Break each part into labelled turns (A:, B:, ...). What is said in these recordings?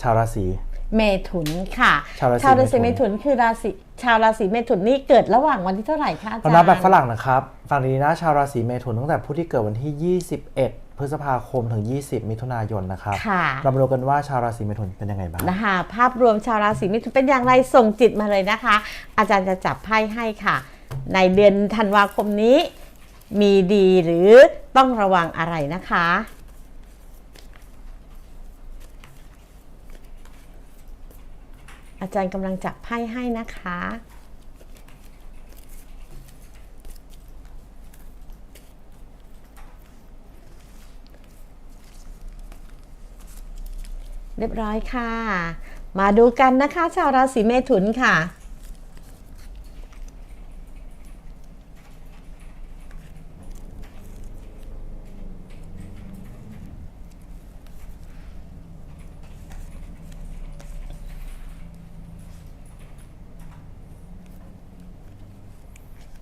A: ชาวราศี
B: เมถุนค่ะ
A: ชาวราศี
B: ราศี
A: เม
B: เม
A: ถุ
B: ถุ
A: น
B: นคือราศีชาวราศีเมถุนนี่เกิดระหว่างวันที่เท่าไหร่คะอาจาร
A: เรา
B: ย์
A: นับแบบฝรั่งนะครับฝั่งนี้นะชาวราศีเมถุนตั้งแต่ผู้ที่เกิดวันที่ 21พฤษภาคมถึง 20 มิถุนายนนะครับ
B: ค่ะ
A: เรามาดูกันว่าชาวราศีเมถุนเป็นยังไงบ้าง
B: นะคะภาพรวมชาวราศีเมถุนเป็นอย่างไรส่งจิตมาเลยนะคะ อาจารย์จะจับไพ่ให้ค่ะ ในเดือนธันวาคมนี้ มีดีหรือต้องระวังอะไรนะคะ อาจารย์กำลังจับไพ่ให้นะคะ เรียบร้อยค่ะ มาดูกันนะคะ ชาวราศีเมถุนค่ะ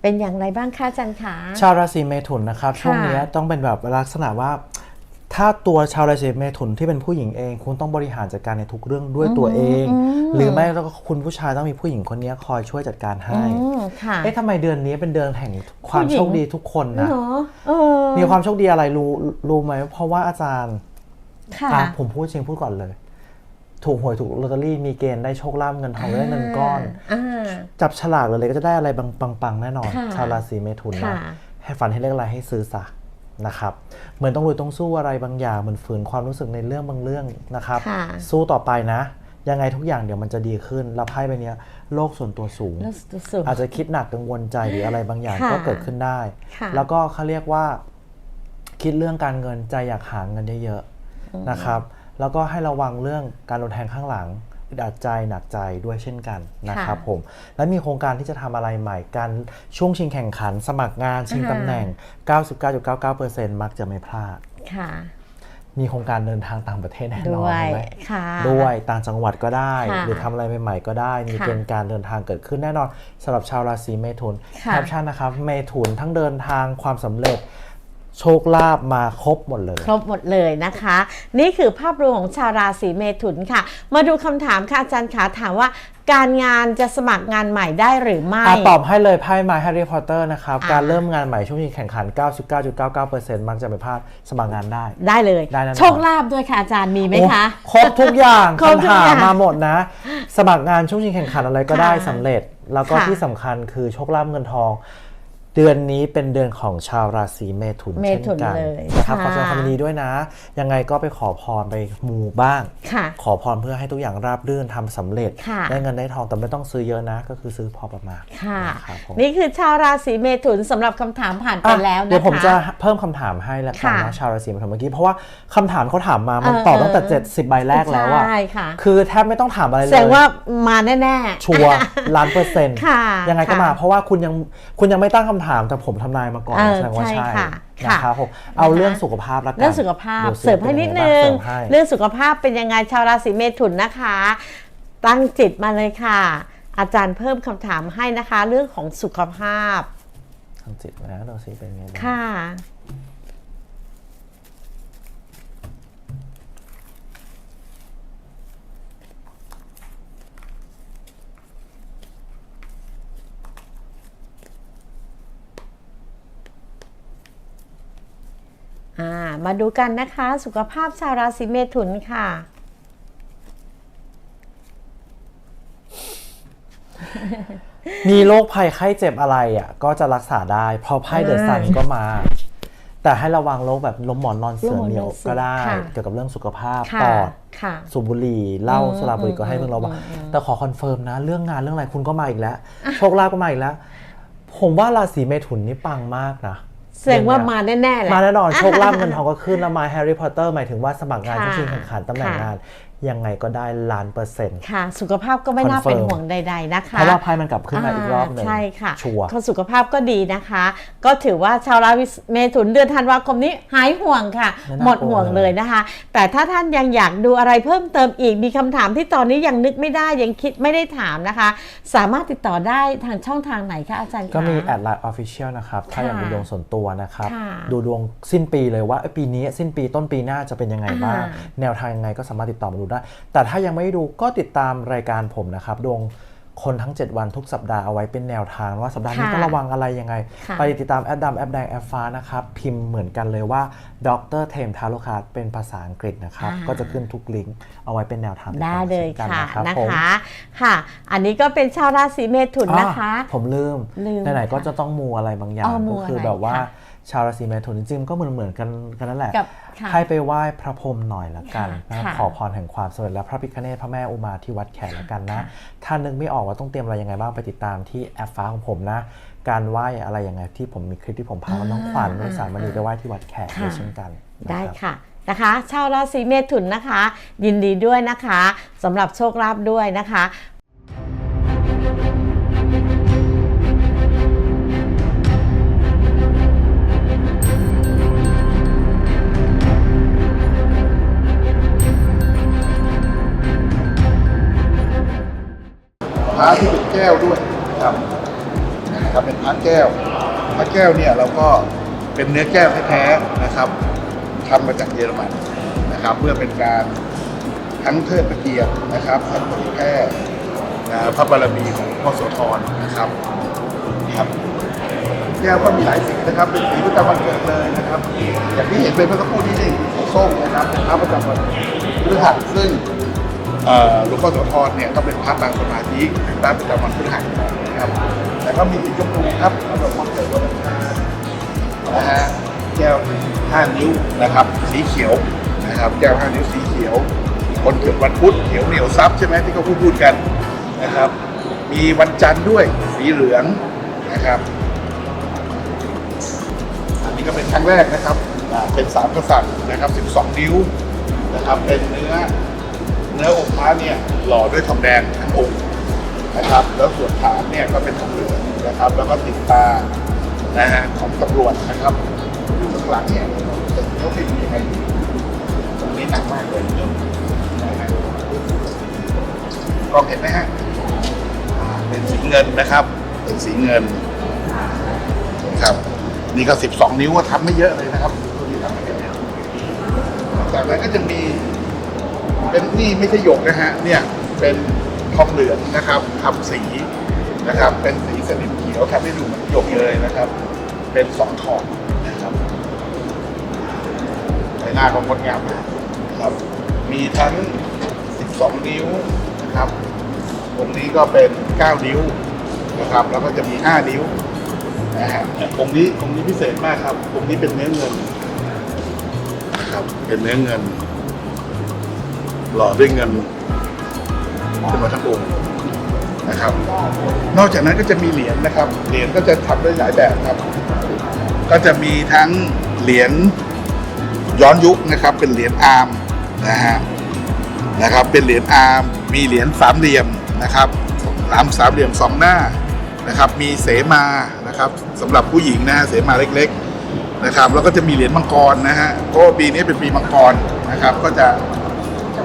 B: เป็นอย่างไรบ้างคะอาจันขา
A: ชาวราศีเมถุนนะครับ
B: ค่ะ
A: ช่วงเนี้ยต้องเป็นแบบลักษณะว่าถ้าตัวชาวราศีเมถุนที่เป็นผู้หญิงเองคุณต้องบริหารจัดการในทุกเรื่องด้วยตัวเอง หรือไม่แล้วก็คุณผู้ชายต้องมีผู้หญิงคนเนี้ยคอยช่วยจัดการให้
B: อืมค่ะ
A: เอ๊ะทำไมเดือนนี้เป็นเดือนแห่งความ
B: ผู้หญิง
A: โชคดีทุกคนนะ
B: เนาะเออ
A: มีความโชคดีอะไรรู้รู้ไหมเพราะว่าอาจารย์
B: ค่ะ
A: อะผมพูดจริงพูดก่อนเลย ถูกหวยถูกลอตเตอรี่มีเกณฑ์ได้โชคลาภเงินทองได้เงินก้อน
B: อ่า
A: จับฉลากเลยก็จะได้อะไรปังๆแน่นอน
B: ค่ะ
A: ชาวราศีเมถุน
B: ค่ะ
A: นะให้ฝันให้เลขอะไรให้ซื้อซะนะครับ เหมือนต้องลุยต้องสู้อะไรบางอย่างเหมือนฝืนความรู้สึกในเรื่องบางเรื่องนะครับ
B: ค่ะ
A: สู้ต่อไปนะ ยังไงทุกอย่างเดี๋ยวมันจะดีขึ้นแล้วไพ่ใบเนี้ยโลกส่วนตัวสูง
B: แล้วสุด
A: อาจจะคิดหนักกังวลใจหรืออะไรบางอย่าง
B: ค่ะ
A: ก็เกิดขึ้นได้
B: ค่ะ
A: แล้วก็เขาเรียกว่า คิดเรื่องการเงินใจอยากหาเงินเยอะๆนะครับ แล้วก็ให้ระวังเรื่องการโดนแทงข้างหลังอึดอัดใจหนักใจด้วยเช่นกันนะครับ
B: ค่ะ
A: ผม และมีโครงการที่จะทำอะไรใหม่การช่วงชิงแข่งขัน สมัครงานชิง
B: อ่า
A: ตำแหน่ง 99.99%มักจะไม่พลาด
B: ค่ะ
A: มีโครงการเดินทางต่างประเทศแน่นอน
B: ด้วย
A: เห็นไหม
B: ค่ะ
A: ด้วยต่างจังหวัดก็ได้
B: ค่ะ
A: หรือทำอะไรใหม่ๆก็ได้ มี
B: ค่ะ
A: เกณฑ์การเดินทางเกิดขึ้นแน่นอนสำหรับชาวราศีเมถุน
B: ค่ะ
A: แคปชั่นนะครับ เมถุนทั้งเดินทางความสำเร็จ โชคลาภมาครบหมดเลย
B: ครบหมดเลยนะคะ นี่คือภาพรวมของชาวราศีเมถุนค่ะ มาดูคำถามค่ะอาจารย์ขาถามว่าการงานจะสมัครงานใหม่ได้หรือไม่
A: อะตอบให้เลยไพ่มาแฮร์รี่พอตเตอร์นะครับ
B: อ่า
A: การเริ่มงานใหม่ช่วงนี้แข่งขัน 99.99%มักจะไม่พลาดสมัครงานได้
B: ได้เลย
A: ได้แน่นอน
B: โชคลาภด้วยค่ะอาจารย์มีไหมคะ
A: โอ้ครบทุกอย่าง
B: ครบทุก
A: คำถา
B: อ
A: ม
B: ย่าง
A: มาหมดนะ สมัครงานช่วงชิงแข่งขันอะไรก็ได้
B: ค่ะ
A: สำเร็จ แล้วก็
B: ค่ะ
A: ที่สำคัญคือโชคลาภเงินทอง เดือนนี้เป็นเดือนของชาวราศีเมถุน
B: เม
A: เช่น
B: ถุน
A: กัน
B: เลย
A: นะครับขอ
B: ค่ะ
A: แสดงความยินดีด้วยนะ ยังไงก็ไปขอพรไปมูบ้าง
B: ค่ะ
A: ขอพรเพื่อให้ทุกอย่างราบรื่นทำสำเร็จ
B: ค่ะ
A: ได้เงินได้ทองแต่ไม่ต้องซื้อเยอะนะ ก็คือซื้อพอประมาณ
B: ค่ะ
A: นะครับผม
B: นี่คือชาวราศีเมถุนสำหรับคำถามผ่านไป
A: อะ
B: แล้วนะคะ
A: เดี๋ยวผมจะเพิ่มคำถามให้แล้วกัน
B: ค่ะ
A: นะชาวราศีเมถุนเมื่อกี้เพราะว่าคำถามเขาถามมามัน
B: เออ
A: ตอบตั้งแต่
B: เออ
A: 70 ใบแรกแล้วอะ
B: ใช่ค่ะ
A: คือแทบไม่ต้องถามอะไรเลย
B: แสดงว่ามาแน่ๆ
A: ชัวร์ล้านเปอร์เซ็นต์
B: ค่ะ
A: ยังไงก็
B: ค่ะ
A: มาเพราะว่าคุณยังคุณยังไม่ตั้งคำถามแต่ผมทำนายมาก่อน
B: เออ
A: แสดงว่า
B: ใช่
A: ใช่
B: ค่ะ
A: นะครับผมเอา
B: นะคะ
A: เรื่องสุขภาพแล้วกัน
B: เรื่องสุขภาพ
A: ดูสิ
B: เสริมให้นิด
A: เป็
B: นึ
A: ไบ้าง
B: ง
A: เสริมให้
B: เรื่องสุขภาพเป็นยังไงชาวราศีเมถุนนะคะ ตั้งจิตมาเลยค่ะ อาจารย์เพิ่มคำถามให้นะคะ เรื่องของสุขภาพ
A: ทางจิตนะดูสิเป็นไงบ้าง
B: ค่ะ มาดูกันนะคะ สุขภาพชาวราศีเมถุนค่ะ
A: มีโรคภัยไข้เจ็บอะไรอะก็จะรักษาได้ เพราะไพ่เดอะซันก็มา แต่ให้ระวังโรคแบบล้มหมอนนอนเสือเหนียวก็ได้
B: ค่ะ
A: เกี่ยวกับเรื่องสุขภาพ
B: ค่ะ
A: ปอด
B: ค่ะ
A: สูบบุหรี่เหล้า
B: อืม
A: สุราบุหรี่ก็ให้
B: อืม
A: เพิ่งระวัง
B: อืมอืม
A: แต่ขอคอนเฟิร์มนะ เรื่องงานเรื่องอะไรคุณก็มาอีกแล้วโชคลาภก็มาอีกแล้ว ผมว่าราศีเมถุนนี่ปังมากนะ
B: แสดงว่ามาแน่ๆแหละ
A: มาแน่นอนโชคลาภเงินทองก็ขึ้นแล้วมาแฮร์รี่พอตเตอร์หมายถึงว่าสมัครงาน
B: ค่ะ
A: ช่วงชิงแข่งขันตำแหน่ง
B: ค่ะ
A: งานยังไงก็ได้ล้านเปอร์เซ็นต์
B: ค่ะ สุขภาพก็ไม่น่า
A: คอนเฟิร์
B: เป็น
A: ม
B: ห่วงใด ๆ นะคะ
A: เพราะว่าไพ่มันกลับขึ้นมาอีกรอบหนึ่ง
B: ใช่ค่ะ
A: ชัวร์
B: ก็สุขภาพก็ดีนะคะ ก็ถือว่าชาวราศีเมถุนเดือนธันวาคมนี้หายห่วงค่ะ
A: ไม่น่า
B: หมดห่วง
A: กลัว
B: เล
A: เลยย
B: นะคะ แต่ถ้าท่านยังอยากดูอะไรเพิ่มเติมอีกมีคำถามที่ตอนนี้ยังนึกไม่ได้ยังคิดไม่ได้ถามนะคะ สามารถติดต่อได้ทางช่องทางไหนคะอาจารย์คะ
A: ก็มีแอดไลน์ออฟฟิเชียลนะครับถ้าอยากดูดวงส่วนตัวนะครับ
B: ค่ะ
A: ดูดวงสิ้นปีเลยว่าเอ้ยปีนี้สิ้นปีต้นปีหน้าจะเป็นยังไงบ้าง
B: อ่า
A: แนวทางยังไงก็สามารถติดต่อมาดูได้ แต่ถ้ายังไม่ได้ดูก็ติดตามรายการผมนะครับดวง คนทั้ง 7 วันทุกสัปดาห์เอาไว้เป็นแนวทางว่าสัปดาห์นี้
B: ค่ะ
A: ต้องระวังอะไรยังไง
B: ค่ะ
A: ไปติดตามแอดดำแอดแดงแอดฟ้านะครับ พิมพ์เหมือนกันเลยว่าดรเทมทาโลคาเป็นภาษาอังกฤษนะครับ
B: อ่า
A: ก็จะขึ้นทุกลิงก์เอาไว้เป็นแนวทาง
B: ได้เลย
A: ช่นกัน
B: ค่ะ
A: นะครับ
B: นะ
A: ผม
B: คะค่ะ อันนี้ก็เป็นชาวราศีเมถุนนะคะ
A: อ่ผมลืม
B: ลืม
A: ไหนๆก็
B: ค่ะ
A: จะต้องมูอะไรบางอย่า
B: อ๋
A: ง
B: อมู
A: ก็คือ
B: อะไร
A: แบบว่า
B: ค่ะ
A: ชาวราศีเมถุนจริงๆก็เหมือนเหมือนๆกันกันนั่นแหละ
B: กับค่ะ
A: ให้ไปไหว้พระพรหมหน่อยละกัน
B: ค่ะ
A: นะ
B: ค่ะ
A: ขอพรแห่งความสำเร็จและพระพิฆเนศพระแม่อุมาที่วัดแขกละกันนะ
B: ค่ะ
A: ถ้านึกไม่ออกว่าต้องเตรียมอะไรยังไงบ้างไปติดตามที่แอปฟ้าของผมนะ การไหว้อะไรยังไงที่ผมมีคลิปที่ผมพาน้องขวัญ
B: อ่า
A: น้องสามณีไปไหว้ที่วัดแขก
B: ค่ะ
A: ด้วยเช่นกันนะ
B: ได้
A: ครับ
B: ค่ะนะคะ ชาวราศีเมถุนนะคะ ยินดีด้วยนะคะสำหรับโชคลาภด้วยนะคะ
C: ก้วด้วยนะครับนะครับเป็นพระแก้วพระแก้วเนี่ยเราก็เป็นเนื้อแก้วแท้ๆนะครับทำมาจากเยอรมันนะครับ เพื่อเป็นการทั้งเทิดพระเกียรตินะครับทั้งเผยแพร่พระบารมีของพ่อโสธรนะครับครับแก้วก็มีหลายสีนะครับ เป็นสีประจำวันเกิดเลยนะครับอย่างที่เห็นเป็นเมื่อสักครู่นี้นี่ส้มนะครับเป็นพระประจำวันพฤหัสซึ่ง หลวงพ่อโสธรเนี่ยก็เป็นพระบางสมาธิเป็นพระประจำวันพฤหัสนะครับแต่ก็มีสีชมพูครับหรับวันเกิดวันอังคารนะฮะแก้วห้านิ้วนะครับ สีเขียวนะครับแก้วห้านิ้วสีเขียว คนเกิดวันพุธเขียวเหนียวซับใช่ไหมที่เขาพูดพูดกันนะครับ มีวันจันทร์ด้วยสีเหลืองนะครับอันนี้ก็เป็นครั้งแรกนะครับเป็นสามกษัตริย์นะครับ 12 นิ้วนะครับเป็นเนื้อ เนื้อองค์พระเนี่ยหล่อด้วยทองแดงทั้งองค์นะครับ แล้วส่วนฐานเนี่ยก็เป็นทองเหลืองนะครับ แล้วก็ติดตานะฮะของตำรวจนะครับอยู่ข้างหลังเนี่ยเขาเป็นยังไงตรงนี้หนักมากเลยนะฮะกล้องเห็นไหมฮะเป็นสีเงินนะครับ เป็นสีเงินครับ นี่ก็ 12 นิ้วทำไม่เยอะเลยนะครับตัวนี้ทำไม่เยอะจากนั้นก็จะมี เป็นนี่ไม่ใช่หยกนะฮะเนี่ยเป็นทองเหลืองนะครับทำสีนะครับ เป็นสีสนิมเขียวทำให้ดูเหมือนหยกเลยนะครับ เป็นสองทองนะครับใบหน้าของงดงามมากนะครับ มีทั้ง 12 นิ้วนะครับองค์นี้ก็เป็น 9 นิ้วนะครับ แล้วก็จะมี 5 นิ้วนะฮะองค์นี้องค์นี้พิเศษมากครับองค์นี้เป็นเนื้อเงินนะครับเป็นเนื้อเงิน หล่อด้วยเงินขึ้นมาทั้งองค์นะครับ นอกจากนั้นก็จะมีเหรียญนะครับ เหรียญก็จะทำได้หลายแบบครับ ก็จะมีทั้งเหรียญย้อนยุคนะครับ เป็นเหรียญอาร์มนะฮะนะครับ เป็นเหรียญอาร์มมีเหรียญสามเหลี่ยมนะครับสามสามเหลี่ยมสองหน้านะครับ มีเสมานะครับสำหรับผู้หญิงนะฮะเสมาเล็ก ๆนะครับ แล้วก็จะมีเหรียญมังกรนะฮะเพราะว่าปีนี้เป็นปีมังกรนะครับ ก็จะ